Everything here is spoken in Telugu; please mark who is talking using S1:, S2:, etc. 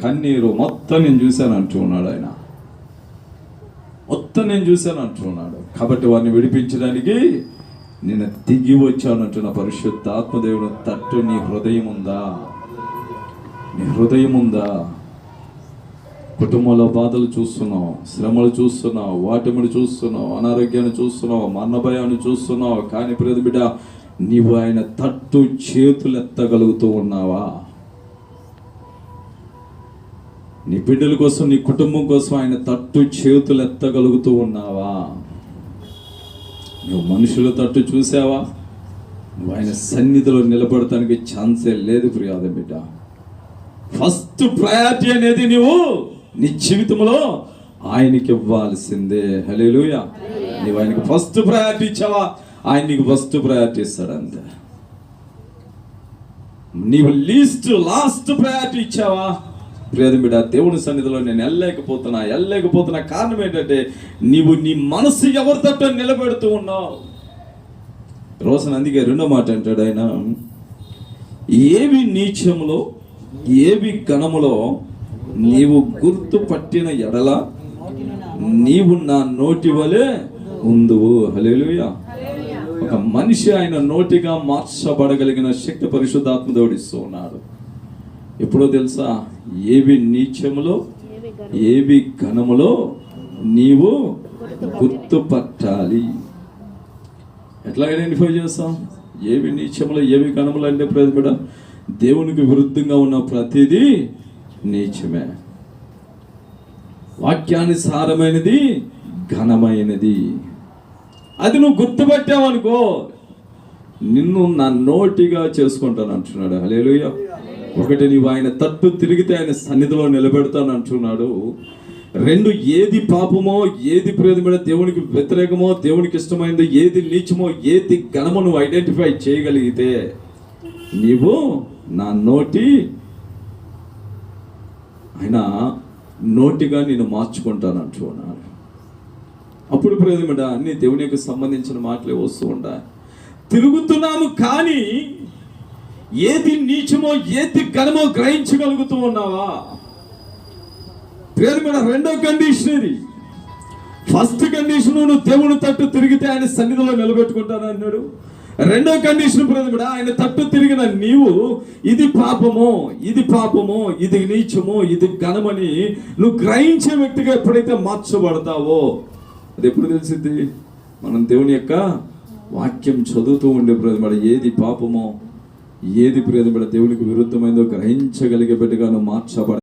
S1: కన్నీరు మొత్తం నేను చూశాను అంటున్నాడు ఆయన. మొత్తం నేను చూశాను అంటున్నాడు కాబట్టి వారిని విడిపించడానికి నేను దిగి వచ్చానంటున్న పరిశుద్ధ ఆత్మదేవుడు తట్టు నీ హృదయం ఉందా నీ హృదయం ఉందా కుటుంబంలో బాధలు చూస్తున్నావు శ్రమలు చూస్తున్నావు వాటిముడు చూస్తున్నావు అనారోగ్యాన్ని చూస్తున్నావు మరణ భయాన్ని చూస్తున్నావు. కానీ ప్రతి బిడ్డ నీవు ఆయన తట్టు చేతులు ఎత్తగలుగుతూ ఉన్నావా? నీ బిడ్డల కోసం నీ కుటుంబం కోసం ఆయన తట్టు చేతులు ఎత్తగలుగుతూ ఉన్నావా? నువ్వు మనుషుల తట్టు చూసావా? నువ్వు ఆయన సన్నిధిలో నిలబడటానికి ఛాన్సే లేదు ప్రియాద బిడ్డ. ఫస్ట్ ప్రయారిటీ అనేది నువ్వు నీ జీవితంలో ఆయనకి ఇవ్వాల్సిందే. హలేలుయ నువ్వు ఆయనకి ఫస్ట్ ప్రయారిటీ ఇచ్చావా? ఆయన నీకు ఫస్ట్ ప్రయారిటీ ఇస్తాడంతే నీవు లీస్ట్ లాస్ట్ ప్రయారిటీ ఇచ్చావా? ప్రియది బిడ్డ దేవుని సన్నిధిలో నేను వెళ్ళలేకపోతున్నా వెళ్ళలేకపోతున్నా కారణం ఏంటంటే నీవు నీ మనసు ఎవరి తట్టు నిలబెడుతూ ఉన్నావు? రోజున అందుకే రెండో మాట అంటాడు ఆయన ఏవి నీచములో ఏవి గణములో నీవు గుర్తు పట్టిన ఎడల నీవు నా నోటి వలె ఉందువు. హల్లెలూయా. ఒక మనిషి ఆయన నోటిగా మార్చబడగలిగిన శక్తి పరిశుద్ధాత్మ దేవుడిస్తూ ఉన్నాడు. ఎప్పుడో తెలుసా? ఏవి నీచములో ఏవి ఘనములో? నీవు గుర్తుపట్టాలి. ఎట్లా ఐడెంటిఫై చేస్తాం. ఏవి నీచములో ఏవి ఘనములు అంటే ప్రతిబిడ దేవునికి విరుద్ధంగా ఉన్న ప్రతిదీ నీచమే. వాక్యానుసారమైనది ఘనమైనది. అది నువ్వు గుర్తుపట్టావనుకో నిన్ను నా నోటిగా చేసుకుంటాను అంటున్నాడు. హలేలుయ ఒకటి నీవు ఆయన తట్టు తిరిగితే ఆయన సన్నిధిలో నిలబెడతాను అంటున్నాడు. రెండు ఏది పాపమో ఏది ప్రేదమైన దేవునికి వ్యతిరేకమో దేవునికి ఇష్టమైందో ఏది నీచమో ఏది ఘనమో నువ్వు ఐడెంటిఫై చేయగలిగితే నీవు నా నోటి ఆయన నోటిగా నేను మార్చుకుంటాను అంటున్నాడు. అప్పుడు ప్రేమిడ అన్ని దేవునికి సంబంధించిన మాటలే వస్తూ ఉంటాయి తిరుగుతున్నాము కానీ ఏది నీచమో ఏది ఘనమో గ్రహించగలుగుతూ ఉన్నావా? ప్రేమిడ రెండో కండిషన్ ఇది. ఫస్ట్ కండిషన్ నువ్వు దేవుని తట్టు తిరిగితే ఆయన సన్నిధిలో నిలబెట్టుకుంటాను అన్నాడు. రెండో కండిషన్ ప్రేమిడ ఆయన తట్టు తిరిగిన నీవు ఇది పాపమో ఇది పాపమో ఇది నీచమో ఇది ఘనమని నువ్వు గ్రహించే వ్యక్తిగా ఎప్పుడైతే మార్చబడతావో అది ఎప్పుడు తెలిసింది మనం దేవుని యొక్క వాక్యం చదువుతూ ఉండే ప్రతి ఏది పాపమో ఏది ప్రేమడ దేవునికి విరుద్ధమైందో గ్రహించగలిగే బిడ్డగాను మార్చబడ